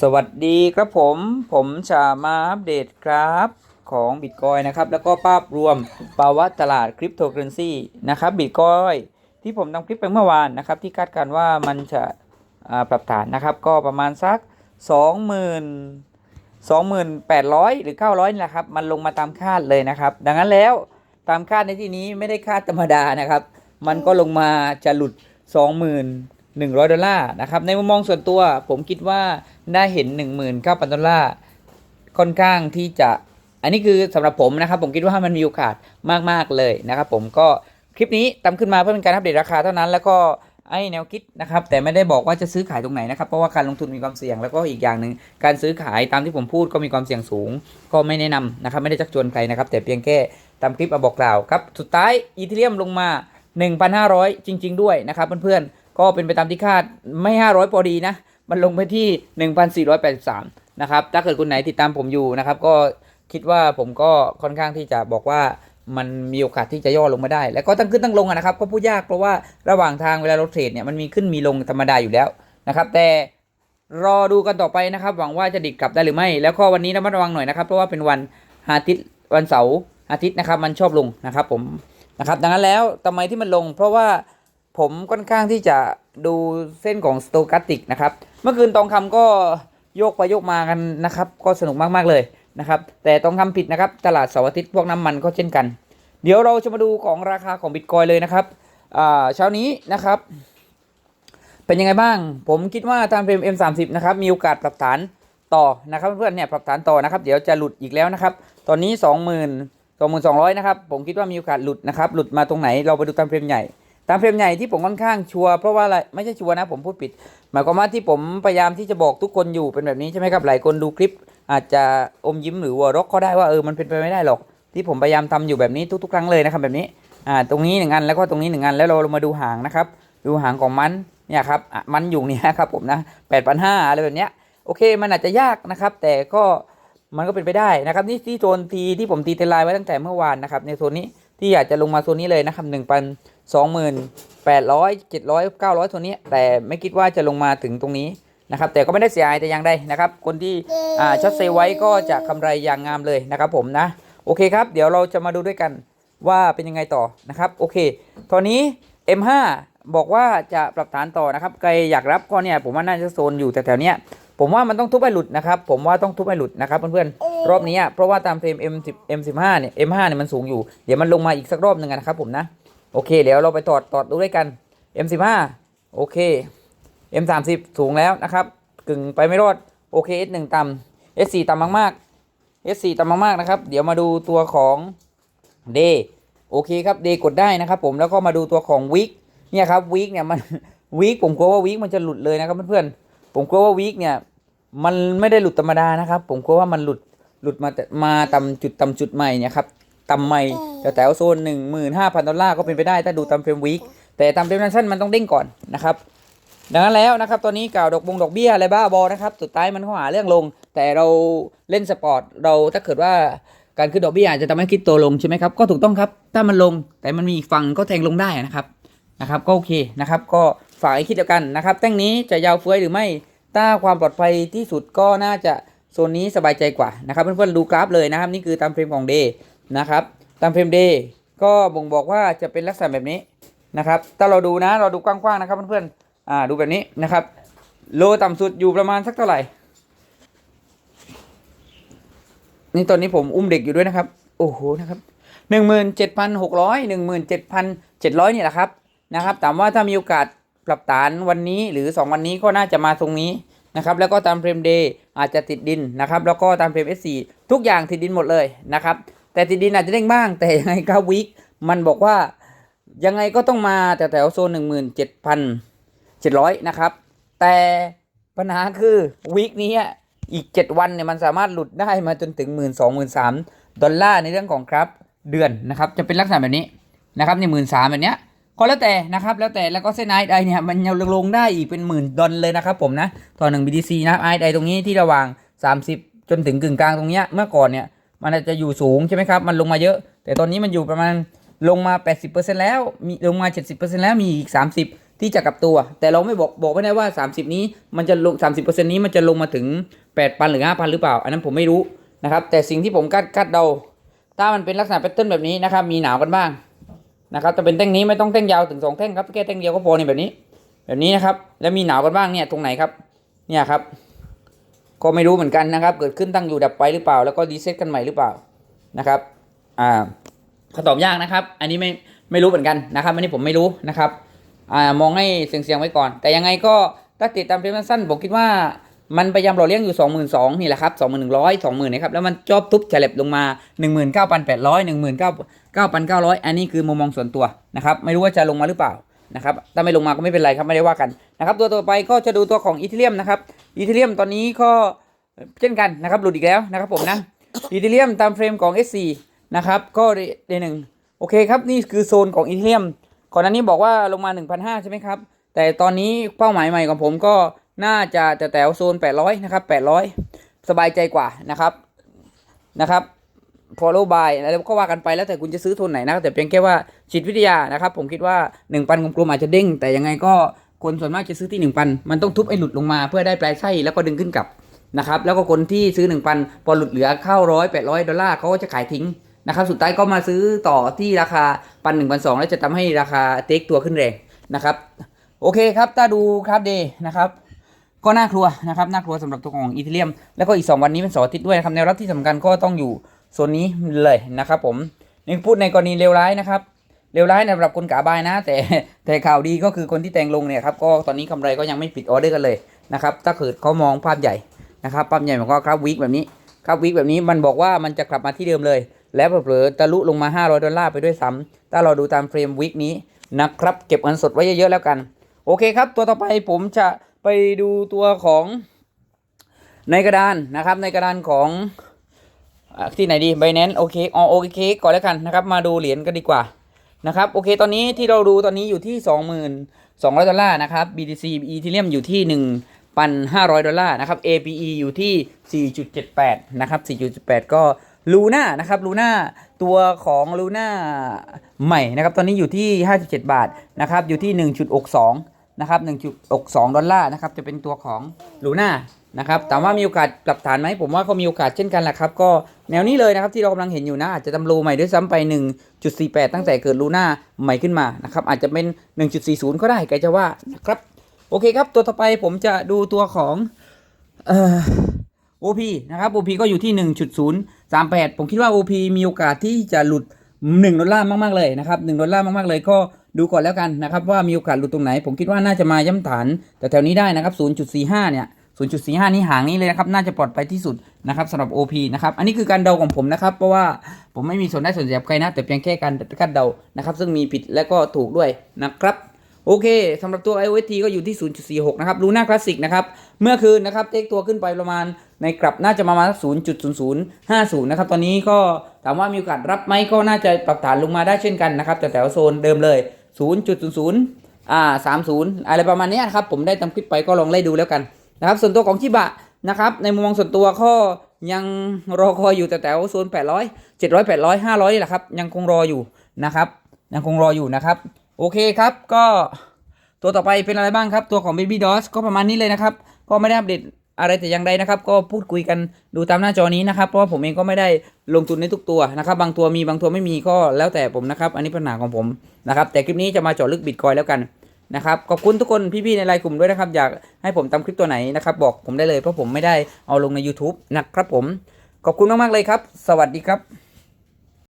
สวัสดีครับผมผมจะมาอัปเดตกราฟของบิตคอยนะครับ แล้วก็ภาพรวมภาวะตลาดคริปโตเคอเรนซีนะครับบิตคอยที่ผมทำคลิปไปเมื่อวานนะครับ ที่คาดการว่ามันจะปรับฐานนะครับ ก็ประมาณสัก 20,000 2,800หรือ 900นี่แหละครับ มันลงมาตามคาดเลยนะครับ ดังนั้นแล้วตามคาดในที่นี้ไม่ได้คาดธรรมดานะครับ มันก็ลงมาจะหลุด 100 ดอลลาร์นะครับ ในมุมมองส่วนตัวผมคิดว่าได้เห็น 19,000 ดอลลาร์ค่อนข้างที่จะ อันนี้คือสำหรับผมนะครับ ผมคิดว่ามันมีโอกาสมาก ๆ เลยนะครับ ผมก็คลิปนี้ทำขึ้นมาเพื่อเป็นการอัปเดตราคาเท่านั้น แล้วก็ไอ้แนวคิดนะครับ แต่ไม่ได้บอกว่าจะซื้อขายตรงไหนนะครับ เพราะว่าการลงทุนมีความเสี่ยง แล้วก็อีกอย่างหนึ่งการซื้อขายตามที่ผมพูดก็มีความเสี่ยงสูง ก็ไม่แนะนำนะครับ ไม่ได้ชักชวนใครนะครับ แต่เพียงแค่ตามคลิปมาบอกกล่าวครับ สุดท้ายอีเทเรียมลงมา 1,500 จริง ๆ ด้วยนะครับเพื่อนๆ ก็เป็นไปตามที่คาดไม่ 500 พอดีนะ มันลงไปที่ 1,483 นะครับ ถ้าเกิดคุณไหนติดตามผมอยู่นะครับ ก็คิดว่าผมก็ค่อนข้างที่จะบอกว่ามันมีโอกาสที่จะย่อลงมาได้ แล้วก็ตั้งขึ้นตั้งลงนะครับ ก็พูดยากเพราะว่าระหว่างทางเวลาเราเทรดเนี่ยมันมีขึ้นมีลงธรรมดาอยู่แล้วนะครับ แต่รอดูกันต่อไปนะครับ หวังว่าจะดิดกลับได้หรือไม่ แล้วก็วันนี้ระมัดระวังหน่อยนะครับ เพราะว่าเป็นวันอาทิตย์วันเสาร์อาทิตย์นะครับ มันชอบลงนะครับ ผมนะครับ ดังนั้นแล้วทำไมที่มันลง เพราะว่า ผมค่อนข้างที่จะดูเส้นของสโตกัสติกนะครับ เมื่อคืนทองคำก็โยกไปโยกมากันนะครับ ก็สนุกมาก ๆ เลยนะครับ แต่ทองคำผิดนะครับ ตลาดเสาร์อาทิตย์พวกน้ำมันก็เช่นกัน เดี๋ยวเราจะมาดูของราคาของบิตคอยเลยนะครับอ่าเช้านี้นะครับ เป็นยังไงบ้าง ผมคิดว่าตามเฟรม M30 นะครับมีโอกาสปรับฐานต่อนะครับเพื่อนเนี่ยปรับฐานต่อนะครับ เดี๋ยวจะหลุดอีกแล้วนะครับ ตอนนี้ 20,000 22,200 นะครับ ผมคิดว่ามีโอกาสหลุดนะครับ หลุดมาตรงไหนเราไปดูตามเฟรมใหญ่ ตามเฟรมใหญ่ที่ผมค่อนข้างชัวร์เพราะว่าอะไรไม่ใช่ชัวร์นะผมพูดผิด หมายความว่าที่ผมพยายามที่จะบอกทุกคนอยู่เป็นแบบนี้ใช่ไหมครับหลายคนดูคลิป อาจจะอมยิ้มหรือหัวเรกก็ได้ว่าเออมันเป็นไปไม่ได้หรอก ที่ผมพยายามทำอยู่แบบนี้ทุก ๆ ครั้งเลยนะครับแบบนี้อ่าตรงนี้หนึ่งอันแล้วก็ตรงนี้หนึ่งอันแล้วเราลงมาดูหางนะครับดูหางของมันเนี่ยครับมันอยู่เนี่ยครับผมนะแปดพันห้าอะไรแบบเนี้ยโอเคมันอาจจะยากนะครับ แต่ก็มันก็เป็นไปได้นะครับนี่ที่โซนทีที่ผมตีเทลายไว้ตั้งแต่เมื่อวานนะครับในโซนนี้ที่อยากจะลงมาโซนนี้เลยนะครับหนึ่งพัน สองหมื่นแปดร้อยเจ็ดร้อยเก้าร้อยโซนนี้ แต่ไม่คิดว่าจะลงมาถึงตรงนี้นะครับ แต่ก็ไม่ได้เสียหายแต่อย่างใดนะครับ คนที่ช็อตเซไว้ก็จะกำไรอย่างงามเลยนะครับผมนะ โอเคครับ เดี๋ยวเราจะมาดูด้วยกันว่าเป็นยังไงต่อนะครับ โอเค ตอนนี้ M5 บอกว่าจะปรับฐานต่อนะครับ ใครอยากรับก็เนี่ยผมว่าน่าจะโซนอยู่แต่แถวเนี้ยผมว่ามันต้องทุบให้หลุดนะครับ ผมว่าต้องทุบให้หลุดนะครับเพื่อนๆ รอบนี้อะเพราะว่าตามเฟรม M10 M15 เนี่ย M5 เนี่ยมันสูงอยู่ เดี๋ยวมันลงมาอีกสักรอบหนึ่งนะครับผมนะ โอเค เดี๋ยวเราไปตอดตอดดูด้วยกัน M15 โอเค M30 สูงแล้วนะครับกึ่งไปไม่รอดโอเค S1 ต่ำ S4 ต่ำมากๆ S4 ต่ำมากๆนะครับ เดี๋ยวมาดูตัวของ D โอเคครับ D กดได้นะครับ ผมแล้วก็มาดูตัวของ Week เนี่ยครับ Week เนี่ยมัน Week ผมกลัวว่า Week มันจะหลุดเลยนะครับเพื่อนๆผมกลัวว่า Week เนี่ยมันไม่ได้หลุดธรรมดานะครับ ผมกลัวว่ามันหลุดหลุดมาแต่มาต่ำจุดต่ำจุดใหม่เนี่ยครับ ต่ำใหม่แต่แถวโซนหนึ่งหมื่นห้าพันดอลลาร์ก็เป็นไปได้ถ้าดูตามเฟรมวีคแต่ตามเฟรมสั้นมันต้องเด้งก่อนนะครับดังนั้นแล้วนะครับตอนนี้กล่าวดอกบงดอกเบี้ยอะไรบ้าบอนะครับสุดท้ายมันเข้าหาเรื่องลง แต่เราเล่นสปอร์ตเราถ้าเกิดว่าการขึ้นดอกเบี้ยอาจจะทำให้คิดตัวลงใช่ไหมครับก็ถูกต้องครับถ้ามันลงแต่มันมีอีกฝั่งก็แทงลงได้นะครับนะครับก็โอเคนะครับก็ฝากให้คิดเดียวกันนะครับแท่งนี้จะยาวเฟ้ยหรือไม่ถ้าความปลอดภัยที่สุดก็น่าจะโซนนี้สบายใจกว่านะครับเพื่อนๆดูกราฟเลยนะครับนี่คือตามเฟรมของเดย์ นะครับตามเฟรมเดย์ก็บ่งบอกว่าจะเป็นลักษณะแบบนี้นะครับถ้าเราดูนะเราดูกว้างๆนะครับเพื่อนๆอ่าดูแบบนี้นะครับ โลต่ำสุดอยู่ประมาณสักเท่าไหร่ นี่ตอนนี้ผมอุ้มเด็กอยู่ด้วยนะครับ โอ้โหนะครับหนึ่งหมื่นเจ็ดพันหกร้อยหนึ่งหมื่นเจ็ดพันเจ็ดร้อยนี่แหละครับนะครับถามว่าถ้ามีโอกาสปรับฐานวันนี้หรือ 2 วันนี้ก็น่าจะมาตรงนี้นะครับแล้วก็ตามเฟรมเดย์อาจจะติดดินนะครับแล้วก็ตามเฟรม S4 ทุกอย่างติดดินหมดเลยนะครับ แต่ติดดินอาจจะเด้งบ้าง แต่ยังไงก็วิกมันบอกว่ายังไงก็ต้องมาแต่แถวโซนหนึ่งหมื่นเจ็ดพันเจ็ดร้อยนะครับ แต่ปัญหาคือวีคนี้อะอีก7วันเนี่ยมันสามารถหลุดได้มาจนถึง1 2 0 0 0 1 3 0 0ดอลลาร์ในเรื่องของครับเดือนนะครับจะเป็นลักษณะแบบนี้นะครับในหมื่นสามแบบเนี้ยก็แล้วแต่นะครับแล้วแต่แล้วก็เส้นไอไอเนี่ยมันยังลงได้อีกเป็นหมื่นดอลเลยนะครับผมนะต่อหนึ่ง BTC นะไอไอตรงนี้ที่ระหว่าง 30 จนถึงกึ่งกลางตรงเนี้ยเมื่อก่อนเนี่ย มันอาจจะอยู่สูงใช่ไหมครับ มันลงมาเยอะ แต่ตอนนี้มันอยู่ประมาณลงมา 80%แล้ว มีลงมา 70%แล้ว มีอีก 30 ที่จะกลับตัว แต่เราไม่บอกบอกไม่ได้ว่า 30 นี้มันจะลง 30%นี้มันจะลงมาถึง 8,000 หรือ 5,000 หรือเปล่า อันนั้นผมไม่รู้นะครับ แต่สิ่งที่ผมคาดคาดเดา ถ้ามันเป็นลักษณะแพทเทิร์นแบบนี้นะครับ มีหนาวกันบ้างนะครับจะเป็นแท่งนี้ไม่ต้องแท่งยาวถึงสองแท่งครับ แค่แท่งเดียวก็พอเนี่ยแบบนี้ แบบนี้นะครับ แล้วมีหนาวกันบ้างเนี่ย ตรงไหนครับ เนี่ยครับ ก็ไม่รู้เหมือนกันนะครับ เกิดขึ้นตั้งอยู่ดับไปหรือเปล่า แล้วก็รีเซ็ตกันใหม่หรือเปล่านะครับอ่าคำตอบยากนะครับ อันนี้ไม่ไม่รู้เหมือนกันนะครับอันนี้ผมไม่รู้นะครับอ่ามองให้เสี่ยงๆไว้ก่อน แต่ยังไงก็ถ้าติดตามเพลงสั้นผมคิดว่ามันพยายามหล่อเลี้ยงอยู่ 22,000นี่แหละครับ21,100 20,000นะครับแล้วมันจอบทุบเฉลบลงมา 19,800 19,900 อันนี้คือมุมมองส่วนตัวนะครับไม่รู้ว่าจะลงมาหรือเปล่า นะครับถ้าไม่ลงมาก็ไม่เป็นไรครับไม่ได้ว่ากันนะครับตัวต่อไปก็จะดูตัวของอีเทเรียมนะครับอีเทเรียมตอนนี้ก็เช่นกันนะครับหลุดอีกแล้วนะครับผมนะอีเทเรียมตามเฟรมของ S4 นะครับก็เดหนึ่งโอเคครับนี่คือโซนของอีเทเรียมก่อนหน้านี้บอกว่าลงมา 1,500 ใช่ไหมครับ แต่ตอนนี้เป้าหมายใหม่ของผมก็น่าจะแต่แถวโซน 800 นะครับ 800 สบายใจกว่านะครับนะครับ follow by แล้วก็ว่ากันไปแล้วแต่คุณจะซื้อโทนไหนนะแต่เพียงแค่ว่าจิตวิทยานะครับ ผมคิดว่า1,000กลมๆอาจจะเด้ง แต่ยังไงก็คนส่วนมากจะซื้อที่1,000มันต้องทุบไอ้หลุดลงมาเพื่อได้ปลายไส้แล้วก็ดึงขึ้นกลับนะครับแล้วก็คนที่ซื้อ 1,000พอหลุดเหลือเข้าร้อยแปดร้อยดอลลาร์เขาก็จะขายทิ้งนะครับสุดท้ายก็มาซื้อต่อที่ราคาพันหนึ่งพันสองแล้วจะทำให้ราคาเทคตัวขึ้นแรงนะครับโอเคครับถ้าดูครับเดย์นะครับก็น่ากลัวนะครับน่ากลัวสำหรับตัวของอีเทเรียมแล้วก็อีก 2 วันนี้เป็นเสาร์อาทิตย์ด้วยนะครับแนวรับที่สำคัญก็ต้องอยู่ โซนนี้เลยนะครับผมนี่พูดในกรณีเลวร้ายนะครับเลวร้ายสำหรับคนกาบายนะ แต่แต่ข่าวดีก็คือคนที่แต่งลงเนี่ยครับก็ตอนนี้กำไรก็ยังไม่ปิดออเดอร์กันเลยนะครับถ้าเกิดเขามองภาพใหญ่นะครับภาพใหญ่มันก็ครับวิกแบบนี้ครับวิกแบบนี้มันบอกว่ามันจะกลับมาที่เดิมเลย แล้วเผลอๆทะลุลงมา 500 ดอลลาร์ไปด้วยซ้ำถ้าเราดูตามเฟรมวิกนี้นะครับเก็บเงินสดไว้เยอะๆแล้วกัน โอเคครับ ตัวต่อไปผมจะไปดูตัวของในกระดานนะครับในกระดานของ ที่ไหนดี b บ n a n c e โอเคอ๋อโอเคก่อนแล้วกันนะครับ มาดูเหรียญกันดีกว่านะครับโอเคตอนนี้ที่เราดูตอนนี้อยู่ที่ 22,000 ดอลลาร์นะครับ BTC Ethereum อยู่ที่ 1,500 ดอลลาร์นะครับ APE อยู่ที่ 4.78 นะครับ 4.78 ก็ลูน่านะครับลูน่าตัวของลูน่าใหม่นะครับ ตอนนี้อยู่ที่ 57 บาทนะครับ อยู่ที่ 1.62 นะครับ1.62 ดอลลาร์นะครับจะเป็นตัวของลูน่านะครับถามว่ามีโอกาสกลับฐานไหมผมว่าก็มีโอกาสเช่นกันแหละครับ ก็แนวนี้เลยนะครับที่เรากำลังเห็นอยู่นะ อาจจะทำโลใหม่ด้วยซ้ำไป 1.48 ตั้งแต่เกิดลูน่าใหม่ขึ้นมานะครับอาจจะเป็น 1.40 ก็ได้ใครจะว่านะครับโอเคครับตัวต่อไปผมจะดูตัวของเอ่อ OP นะครับ OP ก็อยู่ที่ 1.038 ผมคิดว่า OP มีโอกาสที่จะหลุด 1ดอลลาร์มากๆเลยนะครับ1ดอลลาร์มากๆเลยก็ดูก่อนแล้วกันนะครับว่ามีโอกาสหลุดตรงไหน ผมคิดว่าน่าจะมาย่ำฐานแต่แถวนี้ได้นะครับ 0.45 เนี่ย 0.45 นี่ห่างนี้เลยนะครับ น่าจะปลอดภัยที่สุดนะครับสำหรับ OP นะครับ อันนี้คือการเดาของผมนะครับ เพราะว่าผมไม่มีส่วนได้ส่วนเสียกับใครนะ แต่เพียงแค่การคาดเดานะครับ ซึ่งมีผิดและก็ถูกด้วยนะครับโอเคสำหรับตัว IOT ก็อยู่ที่ 0.46 นะครับลูน่าคลาสสิกนะครับ เมื่อคืนนะครับเทคตัวขึ้นไปประมาณในกลับน่าจะประมาณสัก0.0050นะครับตอนนี้ก็ถามว่ามีโอกาสรับไหมก็น่าจะปรับฐานลงมาได้เช่นกันนะครับแต่แถวโซนเดิมเลย0.00อ่า30อะไรประมาณนี้นะครับผมได้ทำคลิปไปก็ลองไล่ดูแล้วกันนะครับส่วนตัวของชิบะนะครับในมุมมองส่วนตัวก็ยังรอคอยอยู่แต่แถวโซน800 700 800 500นี่แหละครับยังคงรออยู่นะครับยังคงรออยู่นะครับโอเคครับก็ตัวต่อไปเป็นอะไรบ้างครับ ตัวของ Baby DOS ก็ประมาณนี้เลยนะครับ ก็ไม่ได้อัปเดต อะไรแต่อย่างใดนะครับ ก็พูดคุยกันดูตามหน้าจอนี้นะครับ เพราะว่าผมเองก็ไม่ได้ลงทุนในทุกตัวนะครับ บางตัวมีบางตัวไม่มีก็แล้วแต่ผมนะครับ อันนี้ปัญหาของผมนะครับ แต่คลิปนี้จะมาเจาะลึกบิตคอยแล้วกันนะครับขอบคุณทุกคนพี่ๆในไลน์กลุ่มด้วยนะครับ อยากให้ผมทำคลิปตัวไหนนะครับ บอกผมได้เลยเพราะผมไม่ได้เอาลงใน YouTube นะครับผม ขอบคุณมากๆเลยครับ สวัสดีครับ